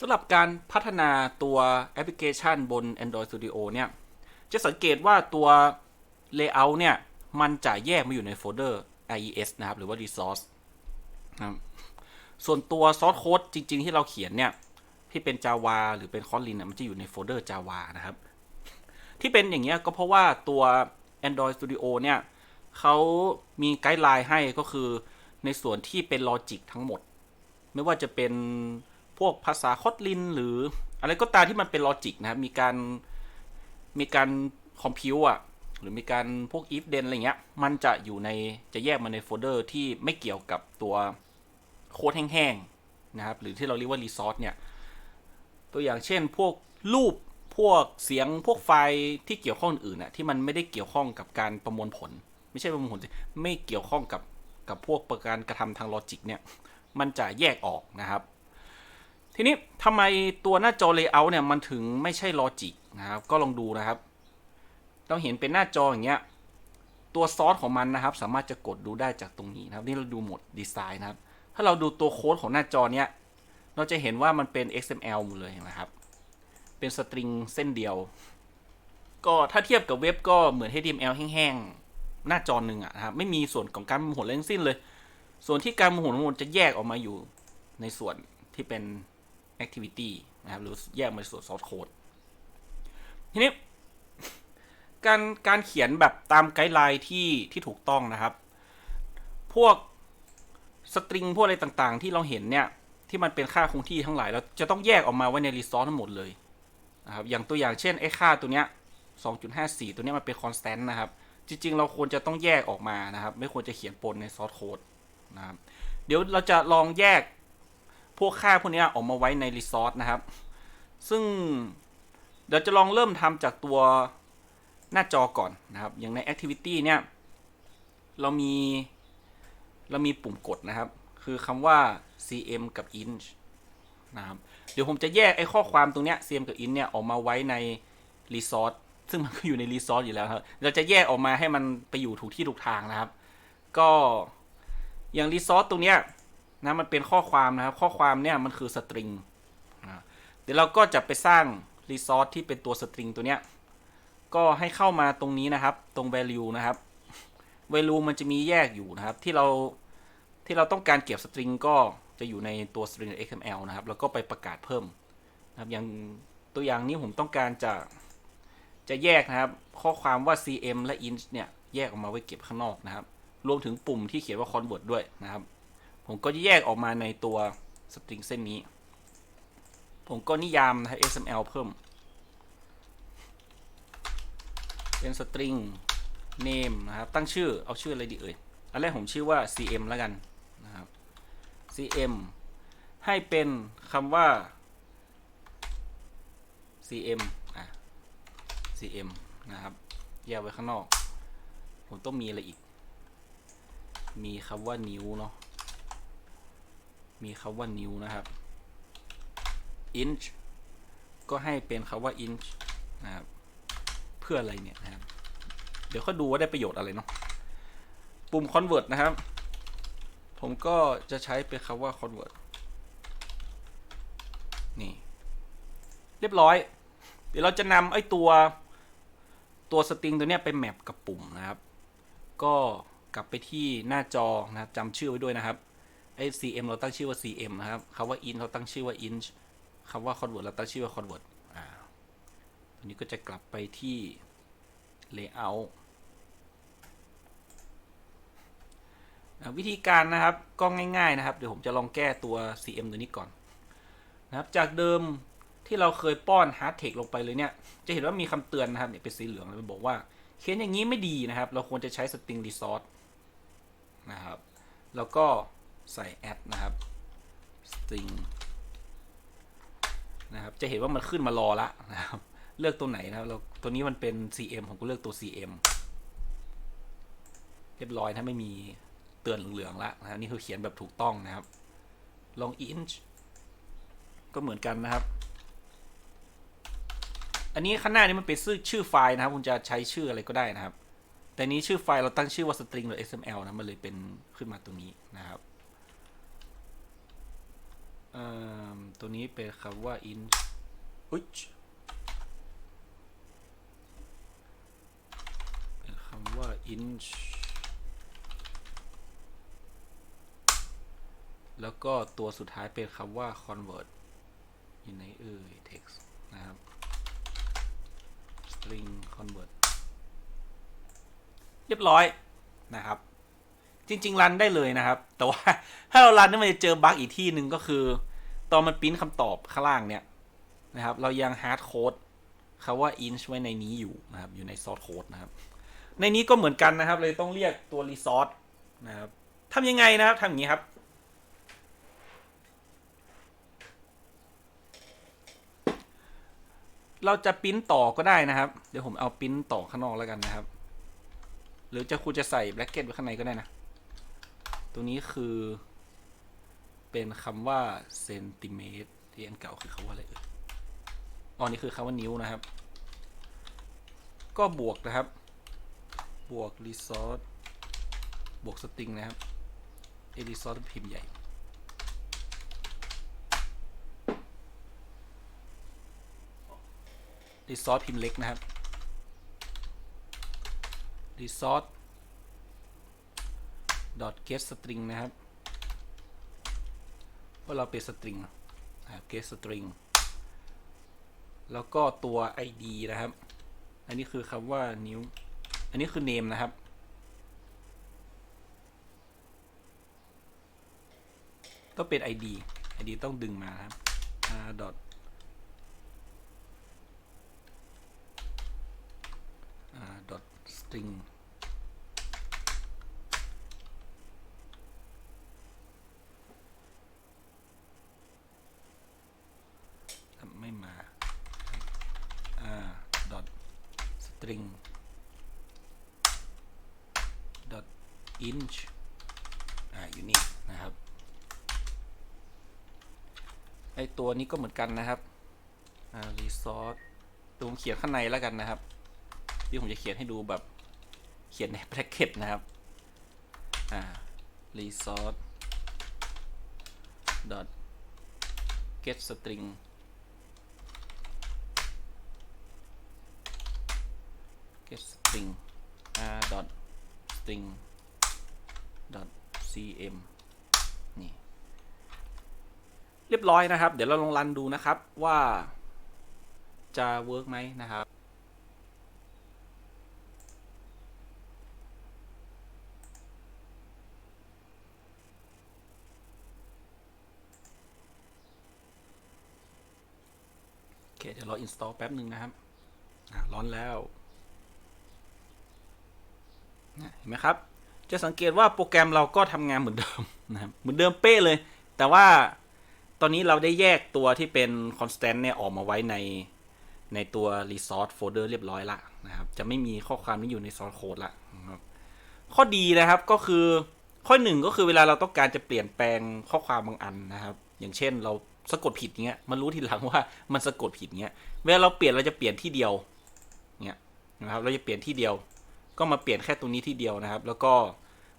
สำหรับการพัฒนาตัวแอปพลิเคชันบน Android Studio เนี่ย จะสังเกตว่าตัว Layout เนี่ย มันจะแยกมาอยู่ในโฟลเดอร์ IES นะครับ หรือว่า Resource นะครับส่วนตัว Source Code จริง ๆ ที่เราเขียนเนี่ย ที่เป็น Java หรือเป็น Kotlin เนี่ยมันจะอยู่ในโฟลเดอร์ Java นะครับ ที่เป็นอย่างเงี้ยก็เพราะว่าตัว Android Studio เนี่ยเขามีไกด์ไลน์ให้ก็คือในส่วนที่เป็นลอจิกทั้งหมด ไม่ว่าจะเป็น พวกภาษาคอตลิน หรืออะไรก็ตามที่มันเป็นลอจิกนะครับมีการมีการคอมพิวอะหรือมีการพวก if then อะไรเงี้ย มันจะอยู่ในจะแยกมาในโฟลเดอร์ที่ไม่เกี่ยวกับตัวโค้ดแห้งๆนะครับ หรือที่เราเรียกว่า resource เนี่ย ตัวอย่างเช่นพวกรูปพวกเสียงพวกไฟล์ที่เกี่ยวข้องอื่นน่ะที่มันไม่ได้เกี่ยวข้องกับการประมวลผล ไม่ใช่ประมวลผลสิไม่เกี่ยวข้องกับกับพวกประการกระทำทางลอจิกเนี่ย มันจะแยกออกนะครับ ทีนี้ทำไมตัวหน้าจอ Layout เนี่ยมันถึงไม่ใช่ลอจิกนะครับ ก็ลองดูนะครับเราเห็นเป็นหน้าจออย่างเงี้ย ตัวซอสของมันนะครับ สามารถจะกดดูได้จากตรงนี้นะครับ นี่เราดูหมดดีไซน์นะครับ ถ้าเราดูตัวโค้ดของหน้าจอเนี้ย เราจะเห็นว่ามันเป็น XML หมดเลยนะครับ เป็นสตริงเส้นเดียว ก็ถ้าเทียบกับเว็บก็เหมือน HTML แห้งๆ หน้าจอหนึ่งอะนะครับ ไม่มีส่วนของการประมวลผลอะไรทั้งสิ้นเลย ส่วนที่การประมวลผลจะแยกออกมาอยู่ในส่วนที่เป็น activity นะครับหรือแยกมาในส่วน source code ทีนี้การการเขียนแบบตามไกด์ไลน์ที่ที่ถูกต้องนะครับ พวกสตริงพวกอะไรต่างๆ ที่เราเห็นเนี่ย ที่มันเป็นค่าคงที่ทั้งหลายเราจะต้องแยกออกมาไว้ในรีซอสทั้งหมดเลยนะครับอย่างตัวอย่างเช่นไอ้ค่าตัวเนี้ย2.54 ตัวเนี้ยมันเป็นคอนสแตนต์นะครับ จริง ๆ เราควรจะต้องแยกออกมานะครับ ไม่ควรจะเขียนปนในซอสโค้ดนะครับ เดี๋ยวเราจะลองแยก พวกค่าพวกเนี้ยออกมาไว้ในรีซอสนะครับ ซึ่งเดี๋ยวจะลองเริ่มทำจากตัวหน้าจอก่อนนะครับ อย่างใน Activity เนี่ย เรามี เรามีปุ่มกดนะครับ คือคำว่า cm กับ inch นะครับ เดี๋ยวผมจะแยกไอ้ข้อความตรงเนี้ย cm กับ inch เนี่ย ออกมาไว้ใน resource ซึ่งมันก็อยู่ใน resource อยู่แล้วครับ เราจะแยกออกมาให้มันไปอยู่ถูกที่ถูกทางนะครับ ก็อย่าง resource ตรงเนี้ย นะมันเป็นข้อความนะครับ ข้อความเนี่ยมันคือ string นะเดี๋ยวเราก็จะไปสร้าง resource ที่เป็นตัว string ตัวเนี้ยก็ให้เข้ามาตรงนี้นะครับ ตรง value นะครับ value มันจะมีแยกอยู่นะครับ ที่เราที่เราต้องการเก็บสตริงก็จะอยู่ในตัว string XML นะครับ แล้วก็ไปประกาศเพิ่มนะครับอย่างตัวอย่างนี้ผมต้องการจะจะแยกนะครับ ข้อความว่า cm และ inch เนี่ย แยกออกมาไว้เก็บข้างนอกนะครับ รวมถึงปุ่มที่เขียนว่า convert ด้วยนะครับ ผมก็จะแยกออกมาในตัวสตริงเส้นนี้ ผมก็นิยามนะ XML เพิ่ม เป็นสตริง name นะครับ ตั้งชื่อเอาชื่ออะไรดีเอ่ย อันแรกผมชื่อว่า cm แล้วกันนะครับ cm ให้เป็นคำว่า cm อะ cm นะครับ แยกไว้ข้างนอก ผมต้องมีอะไรอีก มีคำว่านิ้วเนาะ มีคำว่านิ้วนะครับ inch ก็ให้เป็นคำว่า inch นะครับ เพื่ออะไรเนี่ยนะครับ เดี๋ยวเขาดูว่าได้ประโยชน์อะไรเนาะ ปุ่ม convert นะครับ ผมก็จะใช้เป็นคำว่า convert นี่ เรียบร้อย เดี๋ยวเราจะนำไอ้ตัวตัวสตริงตัวเนี้ยไปแมปกับปุ่มนะครับ ก็กลับไปที่หน้าจอนะครับจำชื่อไว้ด้วยนะครับ ไอ้ cm เราตั้งชื่อว่า cm นะครับคำว่า inch เราตั้งชื่อว่า inch คำว่า convert เราตั้งชื่อว่า convert อ่าตัวนี้ก็จะกลับไปที่ layout วิธีการนะครับก็ง่าย ๆ นะครับ เดี๋ยวผมจะลองแก้ตัว cm ตัวนี้ก่อนนะครับ จากเดิมที่เราเคยป้อน hard text ลงไปเลยเนี่ย จะเห็นว่ามีคำเตือนนะครับเนี่ยเป็นสีเหลืองเลยบอกว่าเขียนอย่างนี้ไม่ดีนะครับ เราควรจะใช้ string resource นะครับ แล้วก็ ใส่ add นะครับ string นะครับ จะเห็นว่ามันขึ้นมารอละนะครับ เลือกตัวไหนนะครับเราตัวนี้มันเป็น cm ผมก็เลือกตัว cm เรียบร้อยถ้าไม่มีเตือนเหลืองๆล้วนะครับนี่คือเขียนแบบถูกต้องนะครับ ลอง inch ก็เหมือนกันนะครับ อันนี้ข้างหน้านี้มันเป็นชื่อชื่อไฟล์นะครับ คุณจะใช้ชื่ออะไรก็ได้นะครับ แต่นี้ชื่อไฟล์เราตั้งชื่อว่า string.xml นะมันเลยเป็นขึ้นมาตรงนี้นะครับ ตัวนี้เป็นคำว่า in อุ๊ยเป็นคำว่า inch แล้วก็ตัวสุดท้ายเป็นคำว่า convert อยู่ในเอ่ย text นะครับ string convert เรียบร้อยนะครับ จริง ๆ รันได้เลยนะครับ แต่ว่าถ้าเรารันนี่มันจะเจอบั๊กอีกที่หนึ่งก็คือ ตอนมันปิ้นคำตอบข้างล่างเนี่ยนะครับ เรายังฮาร์ดโค้ดคาว่า inch ไว้ในนี้อยู่นะครับ อยู่ในซอสโค้ดนะครับ ในนี้ก็เหมือนกันนะครับ เลยต้องเรียกตัว resource นะครับทำยังไงนะครับทำอย่างนี้ครับ เราจะปิ้นต่อก็ได้นะครับ เดี๋ยวผมเอาปิ้นต่อข้างนอกแล้วกันนะครับ หรือจะคุณจะใส่แบล็กเก็ตไว้ข้างในก็ได้นะ ตัวนี้คือ เป็นคำว่าเซนติเมตรที่อันเก่าคือคำว่าอะไรเอ่ยอ๋อนี่คือคำว่านิ้วนะครับ ก็บวกนะครับ บวก resource บวกสตริงนะครับเอ resource พิมพ์ใหญ่ resource พิมพ์เล็กนะครับ resource dot get .getString นะครับว่าเราเป็น string getString แล้วก็ตัว id นะครับ อันนี้คือคำว่า new อันนี้คือ name นะครับ ต้องเป็น id id ต้องดึงมาครับ r dot อ่า dot string ทำไม่มา อ่า dot string dot inch อ่าอยู่นี่นะครับ ไอตัวนี้ก็เหมือนกันนะครับอ่า resource ตัวผมเขียนข้างในแล้วกันนะครับ ที่ผมจะเขียนให้ดูแบบเขียนในแบร c เก็ตนะครับ อ่า resource dot get string get string r dot string dot cm นี่ เรียบร้อยนะครับ เดี๋ยวเราลองรันดูนะครับว่าจะเวิร์กไหมนะครับโอเคเดี๋ยวรา install แป๊บหนึ่งนะครับอะร้อนแล้ว เห็นไหมครับ จะสังเกตว่าโปรแกรมเราก็ทำงานเหมือนเดิมนะครับเหมือนเดิมเป๊ะเลย แต่ว่าตอนนี้เราได้แยกตัวที่เป็น constant เนี่ยออกมาไว้ในในตัว resource folder เรียบร้อยละนะครับ จะไม่มีข้อความนี้อยู่ใน source code ละนะครับข้อดีนะครับก็คือข้อหนึ่งก็คือเวลาเราต้องการจะเปลี่ยนแปลงข้อความบางอันนะครับ อย่างเช่นเราสะกดผิดเงี้ยมันรู้ทีหลังว่ามันสะกดผิดเงี้ยเวลาเราเปลี่ยนเราจะเปลี่ยนที่เดียวเงี้ยนะครับเราจะเปลี่ยนที่เดียว ก็มาเปลี่ยนแค่ตรงนี้ที่เดียวนะครับ แล้วก็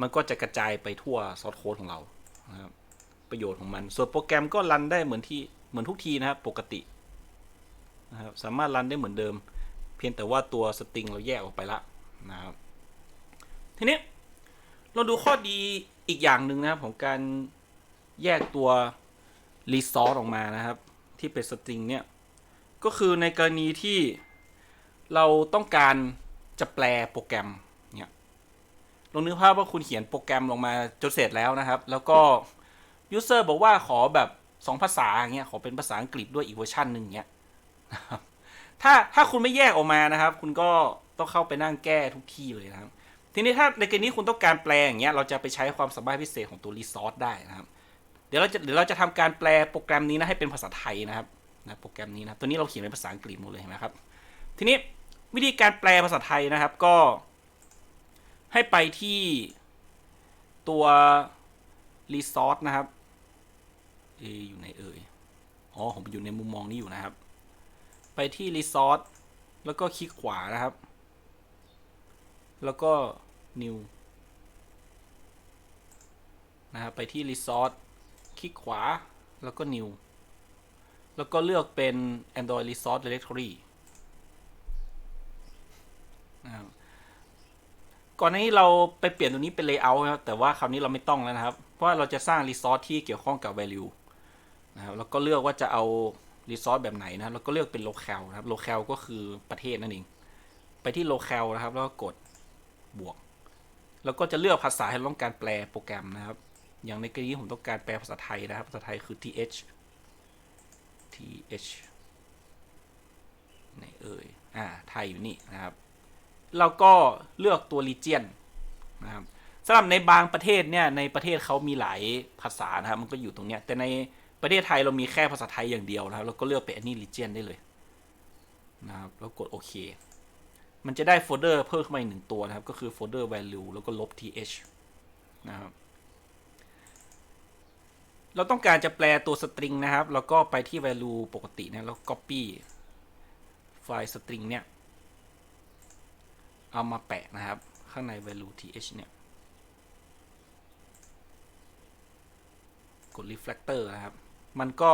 มันก็จะกระจายไปทั่วซอสโค้ดของเรานะครับประโยชน์ของมัน ส่วนโปรแกรมก็รันได้เหมือนที่เหมือนทุกทีนะครับปกตินะครับสามารถรันได้เหมือนเดิม เพียงแต่ว่าตัวสตริงเราแยกออกไปละนะครับทีนี้เราดูข้อดีอีกอย่างหนึ่งนะครับของการแยกตัว resource ออกมานะครับ ที่เป็นสตริงเนี่ยก็คือในกรณีที่เราต้องการ จะแปลโปรแกรมเนี่ยลองนึกภาพว่าคุณเขียนโปรแกรมลงมาจนเสร็จแล้วนะครับ แล้วก็ user บอกว่าขอแบบสองภาษาอย่างเงี้ยขอเป็นภาษาอังกฤษด้วยอีกเวอร์ชันหนึ่งเงี้ยถ้าถ้าคุณไม่แยกออกมานะครับ คุณก็ต้องเข้าไปนั่งแก้ทุกที่เลยนะครับ ทีนี้ถ้าในกรณีคุณต้องการแปลอย่างเงี้ยเราจะไปใช้ความสามารถพิเศษของตัว resource ได้นะครับ เดี๋ยวเราจะเดี๋ยวเราจะทำการแปลโปรแกรมนี้นะให้เป็นภาษาไทยนะครับนะโปรแกรมนี้นะตัวนี้เราเขียนเป็นภาษาอังกฤษหมดเลยเห็นไหมครับ ทีนี้ วิธีการแปลภาษาไทยนะครับก็ ให้ไปที่ตัว resource นะครับเออยู่ไหนเอ่ยอ๋อ ผมอยู่ในมุมมองนี้อยู่นะครับ ไปที่ resource แล้วก็คลิกขวานะครับ แล้วก็ new นะครับไปที่ resource คลิกขวาแล้วก็ new แล้วก็เลือกเป็น Android Resource Directory นะครับ ก่อนหน้านี้เราไปเปลี่ยนตัวนี้เป็น Layout นะครับแต่ว่าคราวนี้เราไม่ต้องแล้วนะครับ เพราะว่าเราจะสร้าง Resource ที่เกี่ยวข้องกับ Value นะครับแล้วก็เลือกว่าจะเอา Resource แบบไหนนะครับแล้วก็เลือกเป็น Local นะครับ Local ก็คือประเทศนั่นเอง ไปที่ Local นะครับ แล้วก็กดบวก แล้วก็จะเลือกภาษาให้เราต้องการแปลโปรแกรมนะครับ อย่างในกรณีผมต้องการแปลภาษาไทยนะครับ ภาษาไทยคือ th th ไหนเอ่ย อ่า ไทยอยู่นี่นะครับ เราก็เลือกตัว region นะครับสำหรับในบางประเทศเนี่ยในประเทศเขามีหลายภาษานะครับมันก็อยู่ตรงเนี้ยแต่ในประเทศไทยเรามีแค่ภาษาไทยอย่างเดียวนะครับเราก็เลือกเป็น any region ได้เลยนะครับแล้วกดโอเคมันจะได้โฟลเดอร์เพิ่มขึ้นมาอีกหนึ่งตัวนะครับ ก็คือโฟลเดอร์ value แล้วก็ลบ th นะครับเราต้องการจะแปลตัวสตริงนะครับ แล้วก็ไปที่ value ปกตินะแล้ว copy ไฟล์สตริงเนี่ย เอามาแปะนะครับ ข้างใน value th เนี่ย กด refactor นะครับ มันก็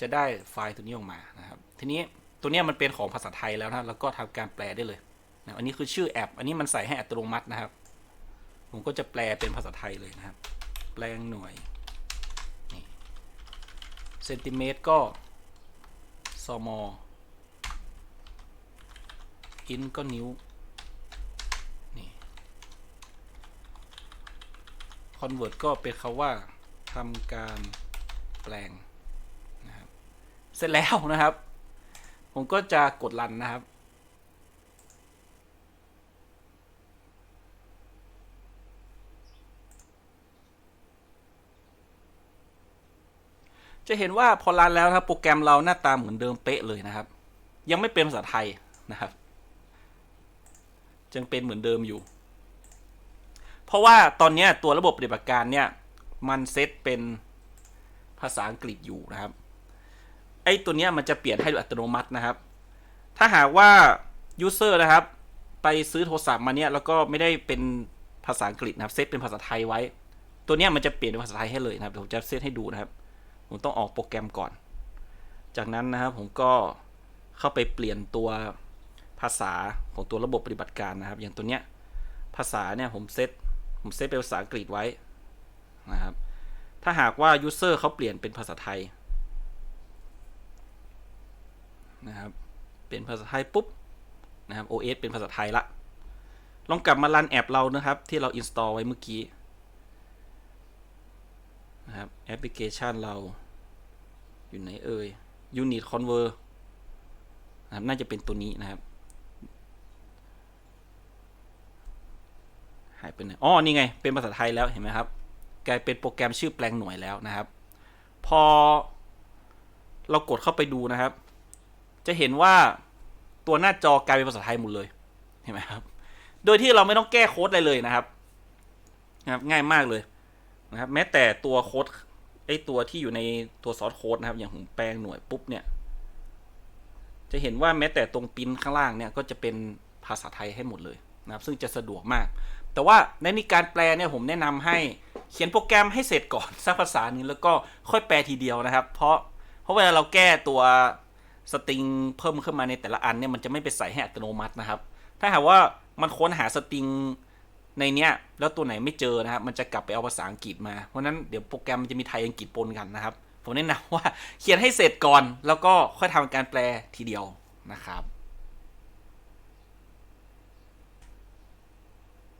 จะได้ไฟล์ตัวนี้ออกมานะครับ ทีนี้ตัวนี้มันเป็นของภาษาไทยแล้วนะแล้วก็ทำการแปลได้เลยนะอันนี้คือชื่อแอป อันนี้มันใส่ให้อัตโนมัตินะครับ ผมก็จะแปลเป็นภาษาไทยเลยนะครับ แปลงหน่วยนี่เซนติเมตรก็ซมอินก็นิ้ว คอนเวิร์ตก็เป็นคาว่าทำการแปลงนะครับเสร็จแล้วนะครับ ผมก็จะกดรันนะครับ จะเห็นว่าพอรันแล้วนะครับโปรแกรมเราหน้าตาเหมือนเดิมเป๊ะเลยนะครับ ยังไม่เป็นภาษาไทยนะครับยังเป็นเหมือนเดิมอยู่ เพราะว่าตอนนี้ตัวระบบปฏิบัติการเนี่ย มันเซตเป็นภาษาอังกฤษอยู่นะครับ ไอ้ตัวเนี้ยมันจะเปลี่ยนให้โดยอัตโนมัตินะครับ ถ้าหากว่า user นะครับ ไปซื้อโทรศัพท์มาเนี่ยแล้วก็ไม่ได้เป็นภาษาอังกฤษนะครับ เซตเป็นภาษาไทยไว้ ตัวเนี้ยมันจะเปลี่ยนเป็นภาษาไทยให้เลยนะครับเดี๋ยวผมจะเซตให้ดูนะครับ ผมต้องออกโปรแกรมก่อน จากนั้นนะครับผมก็เข้าไปเปลี่ยนตัวภาษาของตัวระบบปฏิบัติการนะครับ อย่างตัวเนี้ยภาษาเนี่ยผมเซต ผมเซตเป็นภาษาอังกฤษไว้นะครับ ถ้าหากว่า user เขาเปลี่ยนเป็นภาษาไทยนะครับเป็นภาษาไทยปุ๊บนะครับ OS เป็นภาษาไทยละลองกลับมารันแอปเรานะครับ ที่เรา install ไว้เมื่อกี้นะครับแอปพลิเคชันเราอยู่ไหนเอ่ย Unit Convert นะครับน่าจะเป็นตัวนี้นะครับ หายไปไหนอ๋อนี่ไง เป็นภาษาไทยแล้วเห็นไหมครับ กลายเป็นโปรแกรมชื่อแปลงหน่วยแล้วนะครับ พอ เรากดเข้าไปดูนะครับ จะเห็นว่าตัวหน้าจอกลายเป็นภาษาไทยหมดเลย เห็นไหมครับ โดยที่เราไม่ต้องแก้โค้ดอะไรเลยนะครับนะครับง่ายมากเลยนะครับ แม้แต่ตัวโค้ดไอตัวที่อยู่ในตัวซอสโค้ดนะครับ อย่างผมแปลงหน่วยปุ๊บเนี่ย จะเห็นว่าแม้แต่ตรงปิ้นข้างล่างเนี่ยก็จะเป็นภาษาไทยให้หมดเลยนะครับ ซึ่งจะสะดวกมาก แต่ว่าในนี้การแปลเนี่ยผมแนะนำให้เขียนโปรแกรมให้เสร็จก่อนสักภาษาหนึ่งแล้วก็ค่อยแปลทีเดียวนะครับ เพราะเพราะเวลาเราแก้ตัวสตริงเพิ่มขึ้นมาในแต่ละอันเนี่ยมันจะไม่ไปใส่ให้อัตโนมัตินะครับ ถ้าหากว่ามันค้นหาสตริงในเนี้ยแล้วตัวไหนไม่เจอนะครับมันจะกลับไปเอาภาษาอังกฤษมา เพราะนั้นเดี๋ยวโปรแกรมมันจะมีไทยอังกฤษปนกันนะครับ ผมแนะนำว่าเขียนให้เสร็จก่อน แล้วก็ค่อยทำการแปลทีเดียวนะครับ